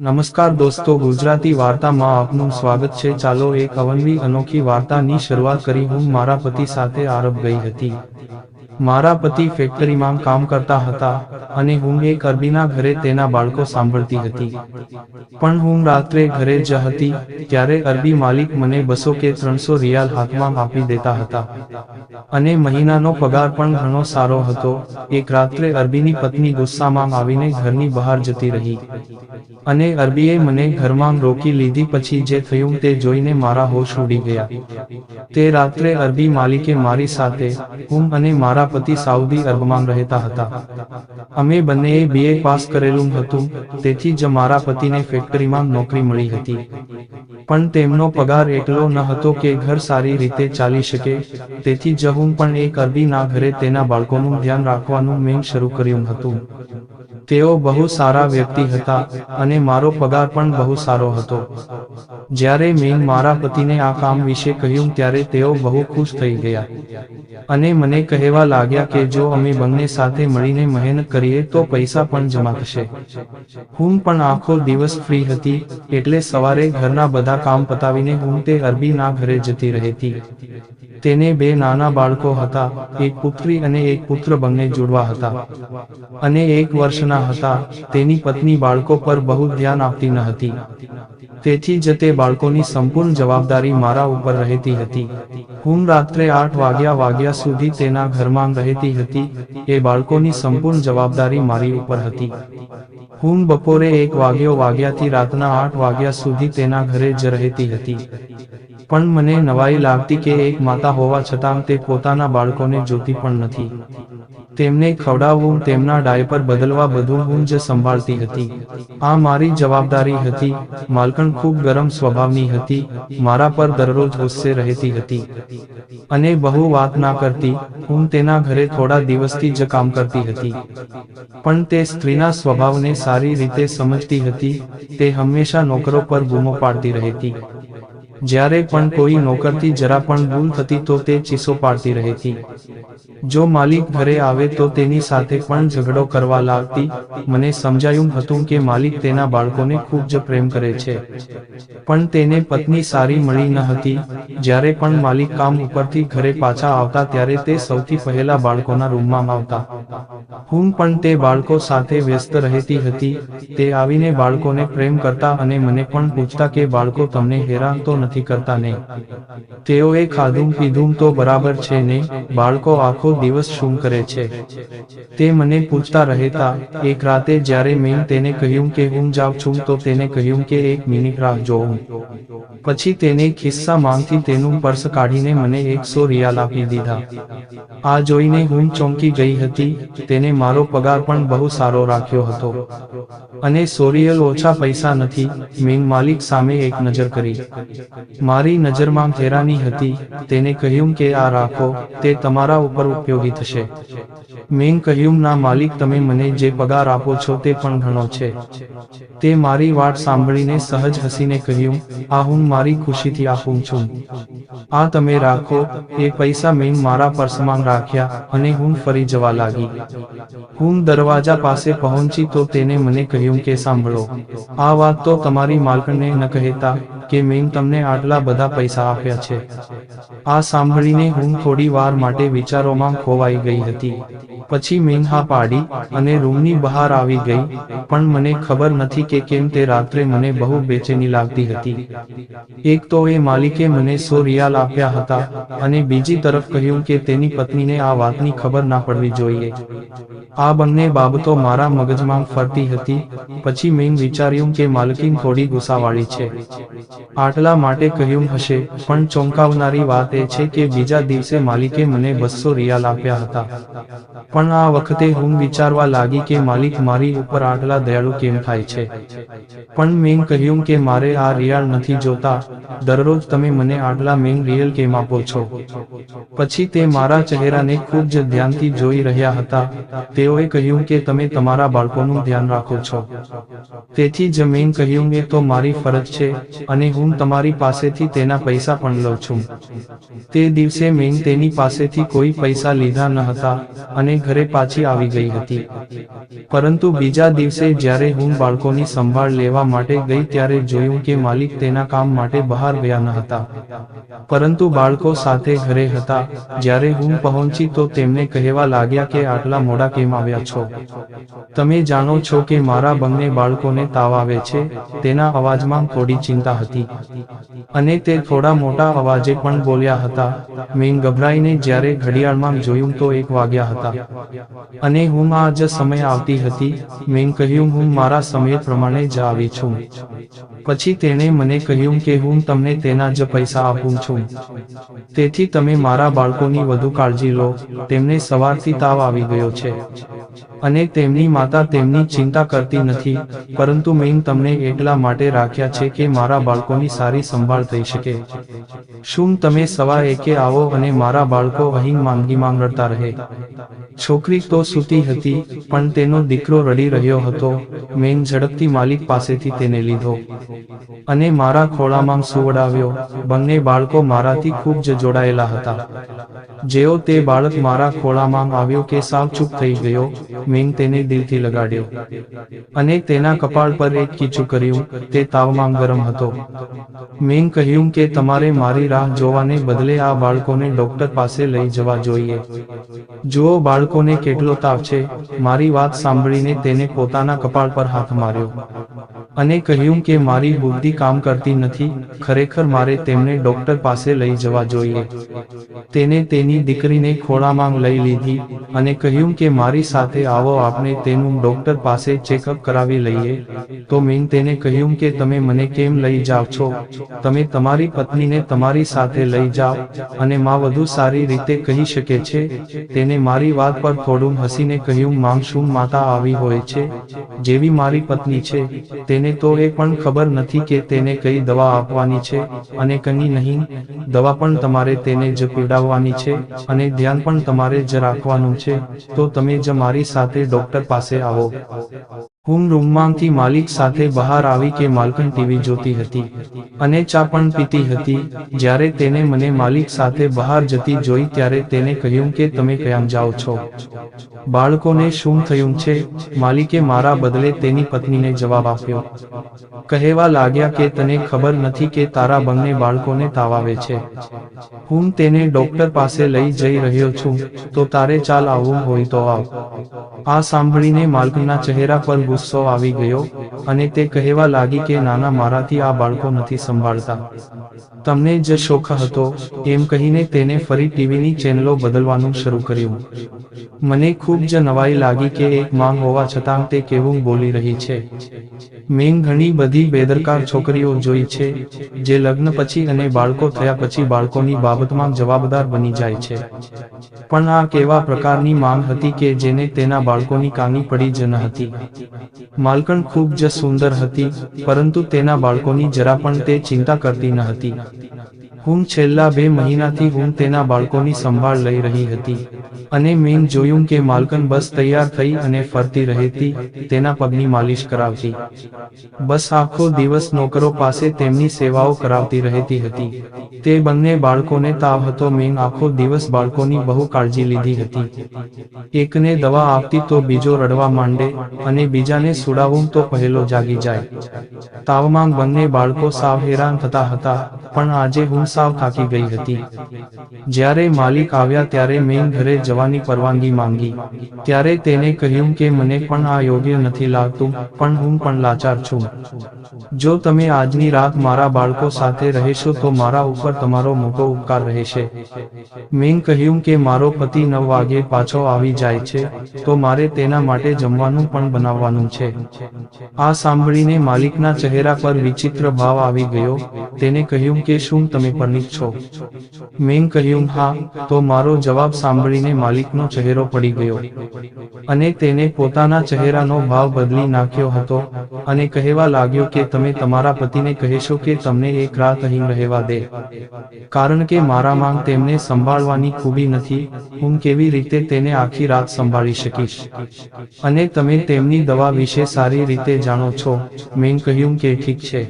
નમસ્કાર દોસ્તો, ગુજરાતી વાર્તામાં આપનું સ્વાગત છે. ચાલો એક અવનવી અનોખી વાર્તાની શરૂઆત કરી. હું મારા પતિ સાથે આરબ ગઈ હતી. મારા પતિ ફેક્ટરીમાં કામ કરતા હતા અને હું એ અરબીના ઘરે તેના બાળકો સાંભળતી હતી. પણ હું રાત્રે ઘરે જ હતી ત્યારે અરબી માલિક મને બસો કે ત્રણસો રિયાલ હાથમાં આપી દેતા હતા. અને મહિનાનો પગાર પણ ઘણો સારો હતો. એક રાત્રે અરબીની પત્ની ગુસ્સામાં આવીને ઘરની બહાર જતી રહી. અને અરબીએ મને ઘરમાં રોકી લીધી પછી જે થયું તે જોઈને મારા હોશ ઉડી ગયા. તે રાત્રે અરબી માલિકે મારી સાથે હું અને મારા પતિ સાઉદી અરબમાં રહેતા હતા. અમે બંનેએ બીએ પાસ કરેલું હતું, તેથી જ મારા પતિને ફેક્ટરીમાં નોકરી મળી હતી. પણ તેમનો પગાર એટલો ન હતો કે ઘર સારી રીતે ચાલી શકે, તેથી જ હું પણ એક અરબીના ઘરે તેના બાળકોનું ધ્યાન રાખવાનું મેં શરૂ કર્યું હતું. તેઓ બહુ સારા વ્યક્તિ હતા અને મારો પગાર પણ બહુ સારો હતો. જ્યારે મેં મારા પતિને આ કામ વિશે કહ્યું ત્યારે તેઓ બહુ ખુશ થઈ ગયા. અને મને કહેવા લાગ્યા કે જો અમે બંને સાથે મળીને મહેનત કરીએ તો પૈસા પણ જમા થશે. હું પણ આખો દિવસ ફ્રી હતી એટલે સવારે ઘરના બધા કામ પતાવીને હું તે અરબીના ઘરે જતી રહેતી. તેને બે નાના બાળકો હતા, એક પુત્રી અને એક પુત્ર બંને જોડવા હતા. અને એક વર્ષના હતા, તેની પત્ની બાળકો પર બહુ ધ્યાન આપતી ન હતી. તેથી જ બાળકોની સંપૂર્ણ જવાબદારી મારા ઉપર રહેતી હતી. હું રાત્રે આઠ વાગ્યા વાગ્યા સુધી તેના ઘરમાં રહેતી હતી, એ બાળકોની સંપૂર્ણ જવાબદારી મારી ઉપર હતી. હું બપોરે એક વાગ્યો વાગ્યાથી રાતના આઠ વાગ્યા સુધી તેના ઘરે જ રહેતી હતી. પણ મને નવાઈ લાગતી કે એક માતા હોવા છતાં તે પોતાના બાળકોને જોતી પણ નથી. તેમને ખવડાવવું તેમના ડાયપર બદલવા બધું હું જ સંભાળતી હતી. આ મારી જવાબદારી હતી. માલકણ ખૂબ ગરમ સ્વભાવની હતી. મારા પર દરરોજ ગુસ્સે રહેતી હતી. અને બહુ વાત ના કરતી. હું તેના ઘરે થોડા દિવસથી જ કામ કરતી હતી. પણ તે સ્ત્રીના સ્વભાવને સારી રીતે સમજતી હતી. તે હંમેશા નોકરો પર બૂમો પાડતી રહેતી. જ્યારે પણ કોઈ નોકરથી જરા પણ ભૂલ થતી તો તે ચીસો પાડતી રહેતી. જો માલિક ઘરે આવે તો તેની સાથે પણ ઝઘડો કરવા લાગતી. મને સમજાયું હતું કે માલિક તેના બાળકોને ખૂબ જ પ્રેમ કરે છે. પણ તેને પત્ની સારી મળી ન હતી. જ્યારે પણ માલિક કામ ઉપરથી ઘરે પાછા આવતા ત્યારે તે સૌથી પહેલા બાળકોના રૂમમાં આવતા. હું પણ તે બાળકો સાથે વ્યસ્ત રહેતી હતી. તે આવીને બાળકોને પ્રેમ કરતા અને મને પણ પૂછતા કે બાળકો તમને હેરાન તો નથી કરતા ને? તેઓએ ખાધું પીધું તો બરાબર છે ને? બાળકો આખો દિવસ શું કરે છે? તે મને પૂછતા રહેતા, એક રાતે જ્યારે મેં તેને કહ્યું કે હું જાઉં છું તો તેને કહ્યું કે એક મિનિટ રાહ જોઉં. પછી તેને ખિસ્સા તેનું પર્સ કાઢીને મને એકસો રિયાલ આપી દીધા. આ જોઈને હું ચોંકી ગઈ હતી, તેને મારો પગાર પણ બહુ સારો રાખ્યો હતો. અને સોરિયલ ઓછા પૈસા નથી, મેં માલિક સામે એક નજર કરી. મારી નજરમાં ફેરાની હતી, તેને કહ્યું કે આ રાખો, તે તમારા ઉપર ઉપયોગી થશે. મેં કહ્યું, ના માલિક, તમે મને જે પગાર આપો છો તે પણ ઘણો છે. તે મારી વાત સાંભળીને સહજ હસીને કહ્યું, આ હું મારી ખુશીથી આપું છું. આ તમે રાખો. એ પૈસા મેં મારા પર્સમાં રાખ્યા અને હું ફરી જવા લાગી. હું દરવાજા પાસે પહોંચી તો તેને મને કહ્યું કે, સાંભળો. આ વાત તો તમારી માલકણને ન કહેતા કે મેં તમને આટલા બધા પૈસા આપ્યા છે. આ સાંભળીને હું થોડી વાર માટે વિચારોમાં ખોવાઈ ગઈ હતી. પછી મેં હા પાડી અને રૂમની બહાર આવી ગઈ, પણ મને ખબર નથી કે કેમ તે રાત્રે મને બહુ બેચેની લાગતી હતી. એક તો એ માલિકે મને સો રિયાલ આપ્યા હતા અને બીજી તરફ કહ્યું કે તેની પત્નીને આ વાતની ખબર ના પડવી જોઈએ. આ બંને બાબતો મારા મગજમાં ફરતી હતી, પછી મેં વિચાર્યું કે માલકીન થોડી ગુસ્સાવાળી છે. આટલા માટે કહ્યું હશે, પણ ચોંકાવનારી વાત એ છે કે બીજા દિવસે માલિકે મને બસો રિયાલ આપ્યા હતા. પણ આ વખતે હું વિચારવા લાગી કે માલિક મારી ઉપર આટલા દયાળુ કેમ થાય છે? પણ મેં કહ્યું કે મારે આ રિયાલ નથી જોતા. દરરોજ તમે મને આટલા મેં રિયલ કેમ આપો છો? પછી તે મારા ચહેરાને ખૂબ જ ધ્યાનથી જોઈ રહ્યા હતા. તેઓએ કહ્યું કે તમે તમારા બાળકોનું ધ્યાન રાખો છો. તેથી જ મેં કહ્યું એ તો મારી ફરજ છે, અને અને હું તમારી પાસેથી તેના પૈસા પણ લઉં છું. તે દિવસે મેં તેની પાસેથી કોઈ પૈસા લીધા ન હતા અને ઘરે પાછી આવી ગઈ હતી. પરંતુ બીજા દિવસે જ્યારે હું બાળકોની સંભાળ લેવા માટે ગઈ ત્યારે જોયું કે માલિક તેના કામ માટે બહાર ગયા ન હતા. પરંતુ બાળકો સાથે ઘરે હતા. જ્યારે હું પહોંચી તો તેમને કહેવા લાગ્યા કે આટલા મોડા કેમ આવ્યા છો? તમે જાણો છો કે મારા બંને બાળકોને તાવ આવે છે, તેના અવાજમાં થોડી ચિંતા હતી. અને તે થોડા મોટા અવાજે પણ બોલ્યા હતા. મેં ગભરાઈને જ્યારે ઘડિયાળમાં જોયું તો એક વાગ્યા હતા. અને હું આ જ સમય આવતી હતી. મેં કહ્યું, હું મારા સમય પ્રમાણે જ આવી છું. પછી તેણે મને કહ્યું કે હું તમને તેના જ પૈસા આપું છું. તેથી તમે મારા બાળકોની વધુ કાળજી લો. તેમને સવારથી તાવ આવી ગયો છે. અને તેમની માતા તેમની ચિંતા કરતી નથી, પરંતુ મેં તમને એટલા માટે રાખ્યા છે કે મારા બાળકોની સારી સંભાળ થઈ શકે. શું તમે સવા એકે આવો અને મારા બાળકો અહીં માંગી માંગડતા રહે? છોકરી તો સૂતી હતી, પણ તેનો દીકરો રડી રહ્યો હતો. મેં ઝડપથી માલિક પાસેથી તેને લીધો અને મારા ખોળામાં સુવડાવ્યો. બંને બાળકો મારાથી ખૂબ જ જોડાયેલા હતા. જેઓ તે બાળક મારા ખોળામાં આવ્યો કે સાવ ચૂપ થઈ ગયો. મેં તેને દિલથી લગાડ્યો. અને તેના કપાળ પર એક કીચું કર્યું, તે તાવમાં ગરમ હતો. મેં કહ્યું કે તમારે મારી રાહ જોવાને બદલે આ બાળકોને ડોક્ટર પાસે લઈ જવા જોઈએ. જુઓ બાળકોને કેટલો તાવ છે. મારી વાત સાંભળીને તેને પોતાના કપાળ પર હાથ માર્યો. અને કહ્યું કે મારી બુદ્ધિ કામ કરતી નથી, ખરેખર મારે તેમને ડોક્ટર પાસે લઈ જવા જોઈએ. તેને તેની દીકરીને ખોળામાં લઈ લીધી અને કહ્યું કે મારી સાથે આવો આપણે તેનું ડોક્ટર પાસે ચેકઅપ કરાવી લઈએ. તો મેં તેને કહ્યું કે તમે મને કેમ લઈ જાઓ છો? તમે તમારી પત્નીને તમારી સાથે લઈ જાઓ અને માં વધુ સારી રીતે કહી શકે છે. તેને મારી વાત પર થોડું હસીને કહ્યું માં શું માતા આવી હોય છે? જેવી મારી પત્ની છે, તેને તો એ પણ ખબર નથી કે તેને કઈ દવા આપવાની છે અને કઈ નહીં. દવા પણ તમારે તેને જ પીવડાવવાની છે અને ધ્યાન પણ તમારે જ રાખવાનું છે. તો તમે જ મારી સાથે ડોક્ટર પાસે આવો. હું રૂમમાંથી માલિક સાથે બહાર આવી કે માલકણ ટીવી જોતી હતી અને ચા પણ પીતી હતી, જ્યારે તેને મને માલિક સાથે બહાર જતી જોઈ ત્યારે તેને કહ્યું કે તમે ક્યાં જાઓ છો? બાળકોને શું થયું છે? માલિકે મારા બદલે તેની પત્નીને જવાબ આપ્યો. કહેવા લાગ્યા કે તને ખબર નથી કે તારા બંને બાળકોને તાવ આવે છે. હું તેને ડોક્ટર પાસે લઈ જઈ રહ્યો છું, તો તારે ચાલ આવવું હોય તો આવ. આ સાંભળીને માલકના ચહેરા પર ગુસ્સો આવી ગયો અને તે કહેવા લાગી કે નાના મારાથી આ બાળકો નથી સંભાળતા. તમને જ શોખ હતો એમ કહીને તેને ફરી ટીવીની ચેનલો બદલવાનું શરૂ કર્યું. મને ખૂબ જ નવાઈ લાગી કે એક માંગ હોવા છતાં તે કેવું બોલી રહી છે. મેં ઘણી બધી બેદરકાર છોકરીઓ જોઈ છે, જે લગ્ન પછી અને બાળકો થયા પછી બાળકોની બાબતમાં જવાબદાર બની જાય છે. પણ આ કેવા પ્રકારની માંગ હતી કે જેને તેના બાળકોની કાની પડી જ ન હતી. માલકણ ખૂબ જ સુંદર હતી, પરંતુ તેના બાળકોની જરા પણ તે ચિંતા કરતી ન હતી. Argentina. હું છેલ્લા બે મહિનાથી હું તેના બાળકોની સંભાળ લઈ રહી હતી. અને મેં જોયું કે માલકન બસ તૈયાર થઈ અને ફરતી રહેતી, તેના પગની માલિશ કરાવતી. બસ આખો દિવસ નોકરો પાસે તેમની સેવાઓ કરાવતી રહેતી હતી. તે બંને બાળકોને તાવ હતો, મેં આખો દિવસ બાળકોની બહુ કાળજી લીધી હતી. એકને દવા આપતી તો બીજો રડવા માંડે, અને બીજાને સુડાવું તો પહેલો જાગી જાય. તાવમાં બંને બાળકો સાવ હેરાન થતા હતા, પણ આજે હું સાવ થાકી ગઈ હતી. જ્યારે માલિક આવ્યા ત્યારે મેં ઘરે જવાની પરવાનગી માંગી. ત્યારે તેને કહ્યું કે મને પણ આ યોગ્ય નથી લાગતું, પણ હું પણ લાચાર છું. જો તમે આજની રાત મારા બાળકો સાથે રહેશો તો મારા ઉપર તમારો મોટો ઉપકાર રહેશે. મેં કહ્યું કે મારો પતિ નવ વાગે પાછો આવી જાય છે, તો મારે તેના માટે જમવાનું પણ બનાવવાનું છે. આ સાંભળીને માલિકના ચહેરા પર વિચિત્ર ભાવ આવી ગયો. તેને કહ્યું કે શું તમે પરિણીત છો? મેં કહ્યું, હા. તો મારો જવાબ સાંભળીને માલિકનો ચહેરો પડી ગયો અને તેને પોતાના ચહેરાનો ભાવ બદલી નાખ્યો હતો અને કહેવા લાગ્યો કે, તમે તમારા પતિને કહેશો કે, તમને એક રાત અહીં રહેવા દે. કારણ કે મારા માંગ તેમને સંભાળવાની ખૂબી નથી, હું કેવી રીતે તેને આખી રાત સંભાળી શકીશ? અને તમે તેમની દવા વિશે સારી રીતે જાણો છો? મેં કહ્યું કે ઠીક છે.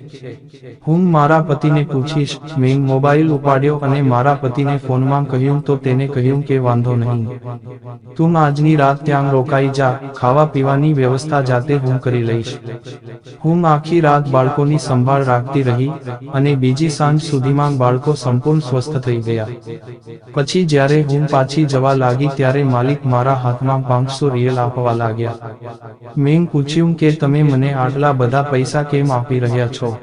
હું મારા પતિને પૂછીશ, મેં મોબાઈલ ઉપાડ્યો અને મારા પતિને ફોનમાં કહ્યું તો તેને કહ્યું કે વાંધો નહીં. તું આજની રાત ત્યાં રોકાઈ જા, ખાવા પીવાની વ્યવસ્થા જાતે હું કરી લઈશ. હું આખી રાત બાળકોની સંભાળ રાખતી રહી અને બીજી સાંજ સુધીમાં બાળકો સંપૂર્ણ સ્વસ્થ થઈ ગયા. પછી જ્યારે હું પાછી જવા લાગી ત્યારે માલિક મારા હાથમાં પાંચસો રિયલ આપવા લાગ્યા. મેં પૂછ્યું કે તમે મને આટલા બધા પૈસા કેમ આપી રહ્યા છો?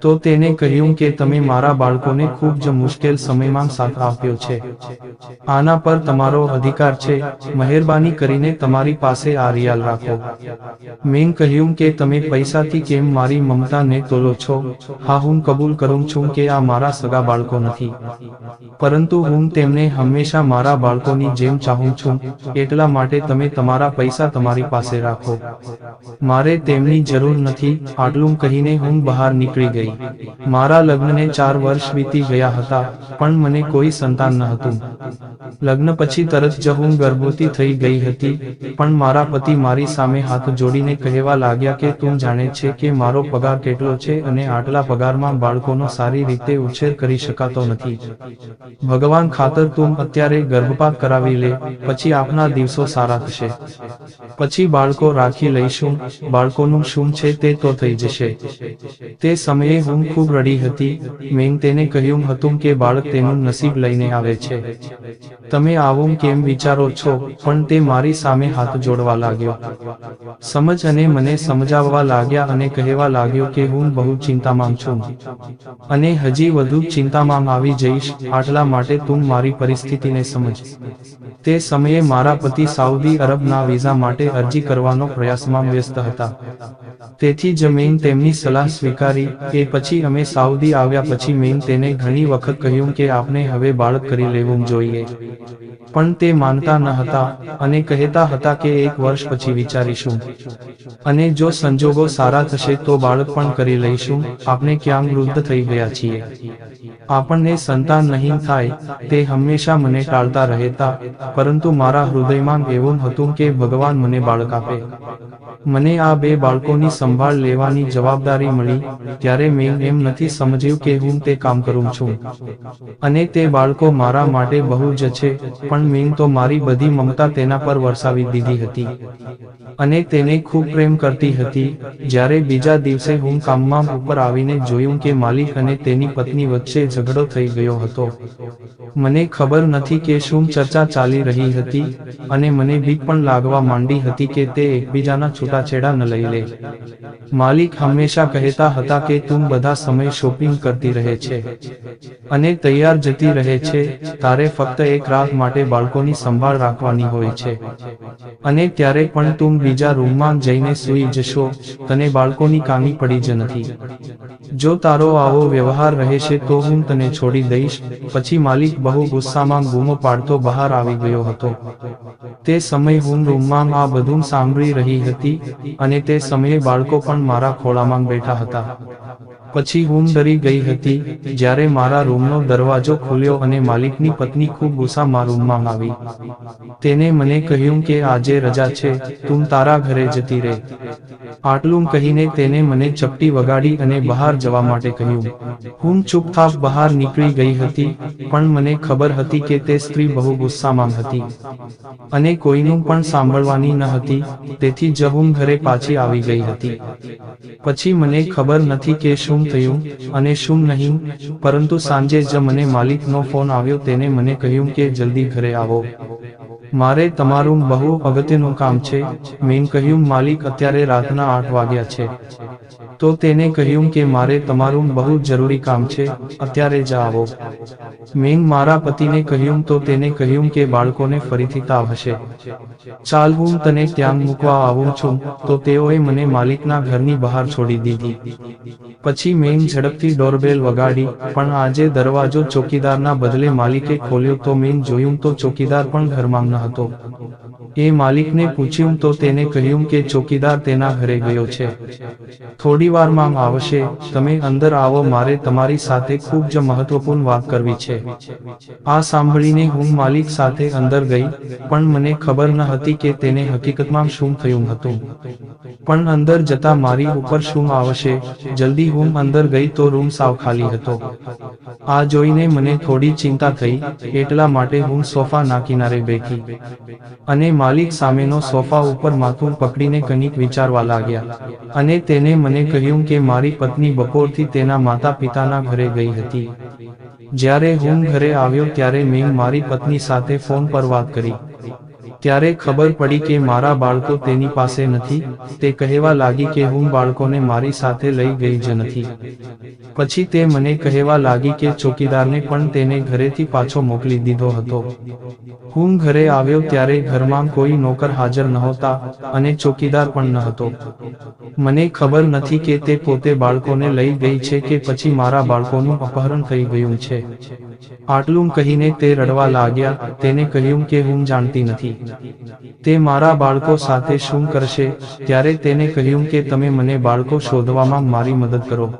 તો તેને કહ્યું કે તમે મારા બાળકોને ખૂબ જ મુશ્કેલ સમયમાં સાથ આપ્યો છે. આના પર તમારો અધિકાર છે. મહેરબાની કરીને તમારી પાસે આ રિયાલ રાખો. મેં કહ્યું કે તમે પૈસાથી કેમ મારી મમતાને તોલો છો? હા, હું કબૂલ કરું છું કે આ મારા સગા બાળકો નથી. પરંતુ હું તેમને હંમેશા મારા બાળકોની જેમ ચાહું છું. એટલા માટે તમે તમારા પૈસા તમારી પાસે રાખો. મારે તેમની જરૂર નથી. આટલું કહીને હું બહાર નીકળી ગઈ. મારા લગ્નને ચાર વર્ષ વીતી ગયા હતા, પણ મને કોઈ સંતાન ન હતું. લગ્ન પછી તરત જ હું ગર્ભવતી થઈ ગઈ હતી, પણ મારા પતિ મારી સામે હાથ જોડીને કહેવા લાગ્યા કે તું જાણે છે કે મારો પગાર કેટલો છે અને આટલા પગારમાં બાળકોનો સારી રીતે ઉછેર કરી શકાતો નથી. ભગવાન ખાતર તું અત્યારે ગર્ભપાત કરાવી લે, પછી આપના દિવસો સારા થશે. પછી બાળકો રાખી લઈશું, બાળકોનું શું છે તે તો થઈ જશે. તે સમયે હું ખૂબ રડી હતી, મેં તેને કહ્યું હતું કે બાળક તેનું નસીબ લઈને આવે છે. તમે આવું કેમ વિચારો છો? પણ તે મારી સામે હાથ જોડવા લાગ્યો. સમજ અને મને સમજાવવા લાગ્યા અને કહેવા લાગ્યો કે હું બહુ ચિંતામાં છું. અને હજી વધુ ચિંતામાં આવી જઈશ, આટલા માટે તું મારી પરિસ્થિતિને સમજ. તે સમયે મારા પતિ સાઉદી અરબના વિઝા માટે અરજી કરવાનો પ્રયાસમાં વ્યસ્ત હતા. તેથી જ મેં તેમની સલાહ સ્વીકારી એ પછી અમે સાઉદી આવ્યા પછી મેં તેને ઘણી વખત કહ્યું કે આપણે હવે બાળક કરી લેવું જોઈએ. પણ તે માનતા ન હતા અને કહેતા હતા કે એક વર્ષ પછી વિચારીશું. અને જો સંજોગો સારા થશે તો બાળક પણ કરી લઈશું. આપણે ક્યાં વૃદ્ધ થઈ ગયા છીએ. આપણને સંતાન નહીં થાય, તે હંમેશા મને ટાળતા રહેતા, પરંતુ મારા હૃદયમાં એવું હતું કે ભગવાન મને બાળક આપે. મને આ બે બાળકોની સંભાળ લેવાની જવાબદારી મળી, ત્યારે મેં એમ નથી સમજ્યું કે હું તે કામ કરું છું. અને તે બાળકો મારા માટે બહુ જ છે, પણ મેં તો મારી બધી મમતા તેના પર વરસાવી દીધી હતી. અને તેને ખૂબ પ્રેમ કરતી હતી, જ્યારે બીજા દિવસે હું કામમાં ઉપર આવીને જોયું કે માલિક અને તેની પત્ની વચ્ચે ઝઘડો થઈ ગયો હતો. મને ખબર નથી કે શું ચર્ચા ચાલી રહી હતી, અને મને બીક પણ લાગવા માંડી હતી કે તે એકબીજાના છૂટાછેડા ન લઈ લે. માલિક હંમેશા કહેતા હતા કે તું બધા સમય શોપિંગ કરતી રહે છે. અને તૈયાર જતી રહે છે, તારે ફક્ત એક રાત માટે બાળકોની સંભાળ રાખવાની હોય છે. અને ત્યારે પણ તું બીજા રૂમમાં જઈને સૂઈ જશો, તને બાળકોની કામી પડી જ નથી. જો તારો આવો વ્યવહાર રહેશે તો હું તને છોડી દઈશ, પછી માલિક બહુ ગુસ્સામાં બૂમો પાડતો બહાર આવી ગયો હતો. તે સમય હું રૂમમાં આ બધું સાંભળી રહી હતી અને તે સમયે બાળકો પણ મારા ખોળામાં બેઠા હતા. પછી હું ડરી ગઈ હતી, જ્યારે મારા રૂમનો દરવાજો ખુલ્યો અને માલિકની પત્ની ખૂબ ગુસ્સામાં રૂમમાં આવી. તેને મને કહ્યું કે આજે રજા છે, તું તારા ઘરે જતી રહે. આટલું કહીને તેને મને ચપટી વગાડી અને બહાર જવા માટે કહ્યું. હું ચૂપચાપ બહાર નીકળી ગઈ હતી, પણ મને ખબર હતી કે તે સ્ત્રી બહુ ગુસ્સામાં હતી. અને કોઈનું પણ સાંભળવાની ન હતી, તેથી જ હું ઘરે પાછી આવી ગઈ હતી. પછી મને ખબર નથી કે શું થયું અને શું નહીં? પરંતુ સાંજે જ મને માલિકનો ફોન આવ્યો. તેને મને કહ્યું કે, જલ્દી ઘરે આવો. મારે તમારું બહુ અગત્યનું કામ છે. મેં કહ્યું, માલિક અત્યારે રાતના આઠ વાગ્યા છે. તો તેને કહ્યું કે મારે તમારું બહુ જરૂરી કામ છે, અત્યારે જ આવો. મેં મારા પતિને કહ્યું તો તેને કહ્યું કે બાળકોને ફરીથી તાવ હશે. ચાલ હું તને ત્યાં મૂકવા આવું છું. તો તેઓએ મને માલિકના ઘરની બહાર છોડી દીધી. પછી મેં ઝડપથી ડોરબેલ વગાડી, પણ આજે દરવાજો ચોકીદારના બદલે માલિકે ખોલ્યો તો મેં જોયું તો ચોકીદાર પણ ઘરમાં ન હતો. એ માલિકને પૂછ્યું તો તેને કહ્યું કે ચોકીદાર તેના ઘરે ગયો છે. થોડી વારમાં આવશે, તમે અંદર આવો, મારે તમારી સાથે ખૂબ જ મહત્વપૂર્ણ વાત કરવી છે. આ સાંભળીને હું માલિક સાથે અંદર ગઈ, પણ મને ખબર ન હતી કે તેને હકીકતમાં શું થયું હતું. પણ અંદર જતા મારી ઉપર શું આવશે, જલ્દી હું અંદર ગઈ તો રૂમ સાવ ખાલી હતો. આ જોઈને મને થોડી ચિંતા થઈ, એટલા માટે હું સોફાના કિનારે બેઠી. અને માલિક સામેનો સોફા ઉપર માથું પકડીને કંઈક વિચારવા લાગ્યા. અને તેને મને કહ્યું કે મારી પત્ની બપોરથી તેના માતા પિતાના ઘરે ગઈ હતી. જ્યારે હું ઘરે આવ્યો ત્યારે મેં મારી પત્ની સાથે ફોન પર વાત કરી. ત્યારે ખબર પડી કે મારા બાળકો તેની પાસે નથી, તે કહેવા લાગી કે હું બાળકોને મારી સાથે લઈ ગઈ જ નથી. પછી તે મને કહેવા લાગી કે ચોકીદારને પણ તેને ઘરેથી પાછો મોકલી દીધો હતો. હું ઘરે આવ્યો ત્યારે ઘરમાં કોઈ નોકર હાજર નહોતા અને ચોકીદાર પણ ન હતો. મને ખબર નથી કે તે પોતે બાળકોને લઈ ગઈ છે કે પછી મારા બાળકોનું અપહરણ થઈ ગયું છે. આટલું કહીને તે રડવા લાગ્યા, તેને કહ્યું કે હું જાણતી નથી. તે મારા બાળકો સાથે શું કરશે? ત્યારે તેને કહ્યું કે તમે મને બાળકો શોધવામાં મારી મદદ કરો.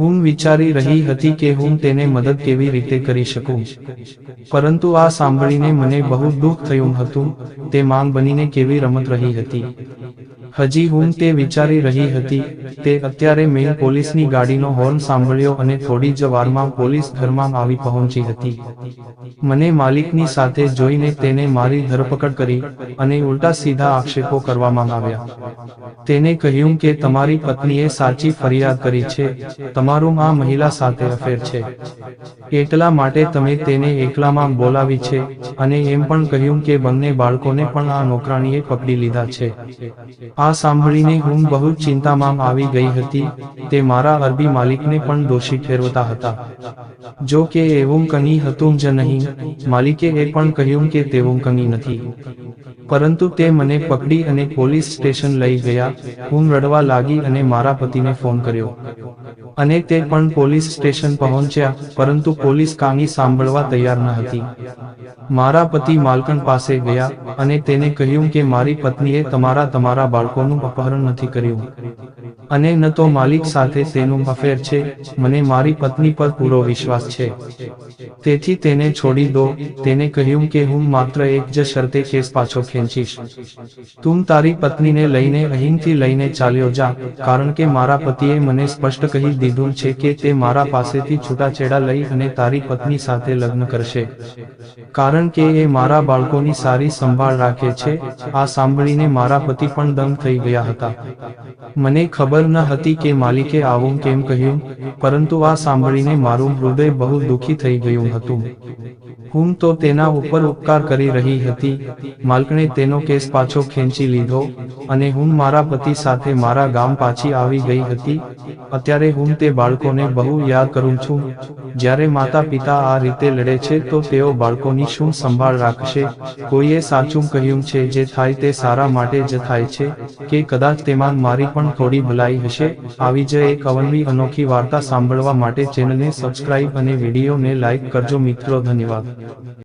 હું વિચારી રહી હતી કે હું તેને મદદ કેવી રીતે કરી શકું. પરંતુ આ સાંભળીને મને બહુ દુઃખ થયું હતું. તે માંગ બનીને કેવી રમત રહી હતી? હજી હું તે વિચારી રહી હતી, તે અત્યારે મેં પોલીસની ગાડીનો હોર્ન સાંભળ્યો અને થોડી જ વારમાં પોલીસ ઘરમાં આવી પહોંચી હતી. મને માલિકની સાથે જોઈને તેને મારી ધરપકડ કરી અને ઉલટા સીધા આક્ષેપો કરવામાં આવ્યા. તેને કહ્યું કે તમારી પત્નીએ સાચી ફરિયાદ કરી છે, તમારું આ મહિલા સાથે અફેર છે. એટલા માટે તમે તેને એકલામાં બોલાવી છે અને એમ પણ કહ્યું કે બંને બાળકોને પણ આ નોકરાણીએ પકડી લીધા છે. આ સાંભળીને હું બહુ ચિંતામાં આવી ગઈ હતી. તે મારા અરબી માલિકને પણ દોષી ઠેરવતા હતા. જો કે એવું કની હતું જ નહીં. માલિકે એ પણ કહ્યું કે તેવું કની નથી. પરંતુ તે મને પકડી અને પોલીસ સ્ટેશન લઈ ગયા. હું રડવા લાગી અને મારા પતિને ફોન કર્યો. અને તે પણ પોલીસ સ્ટેશન પહોંચ્યા, પરંતુ પોલીસ કાની સાંભળવા તૈયાર ન હતી. મારા પતિ માલકણ પાસે ગયા અને તેને કહ્યું કે મારી પત્નીએ તમારા તમારા બાળકોનું અપહરણ નથી કર્યું. અને ન તો માલિક સાથે તેનું અફેર છે, મને મારી પત્ની પર પૂરો વિશ્વાસ છે. તેથી તેને છોડી દો, તેને કહ્યું કે હું માત્ર એક જ શરતે કેસ પાછો ખેંચીશ. તું તારી પત્નીને લઈને અહીંથી લઈને ચાલ્યો જા, કારણ કે મારા પતિએ મને સ્પષ્ટ કહી દીધું છે કે તે મારા પાસેથી છૂટાછેડા લઈ અને તારી પત્ની સાથે લગ્ન કરશે. કારણ કે એ મારા બાળકોની સારી સંભાળ રાખે છે. આ સાંભળીને મારા પતિ પણ દંગ થઈ ગયા હતા. મને ખબર ન હતી કે માલિકે આવું કેમ કહ્યું, પરંતુ આ સાંભળીને મારું હૃદય બહુ દુઃખી થઈ ગયું હતું. હું તો તેના ઉપર ઉપકાર કરી રહી હતી. માલકણે તેનો કેસ પાછો ખેંચી લીધો અને હું મારા પતિ સાથે મારા ગામ પાછી આવી ગઈ હતી. અત્યારે હું તે બાળકોને બહુ યાદ કરું છું. જ્યારે માતા પિતા આ રીતે લડે છે તો તેઓ બાળકોની શું સંભાળ રાખશે? કોઈએ સાચું કહ્યું છે જે થાય તે સારા માટે જ થાય છે કે કદાચ તેમાં મારી પણ થોડી ભલાઈ હશે? આવી જ એક અવનવી અનોખી વાર્તા સાંભળવા માટે ચેનલને સબસ્ક્રાઇબ અને વિડીયોને લાઇક કરજો મિત્રો, ધન્યવાદ. Yeah.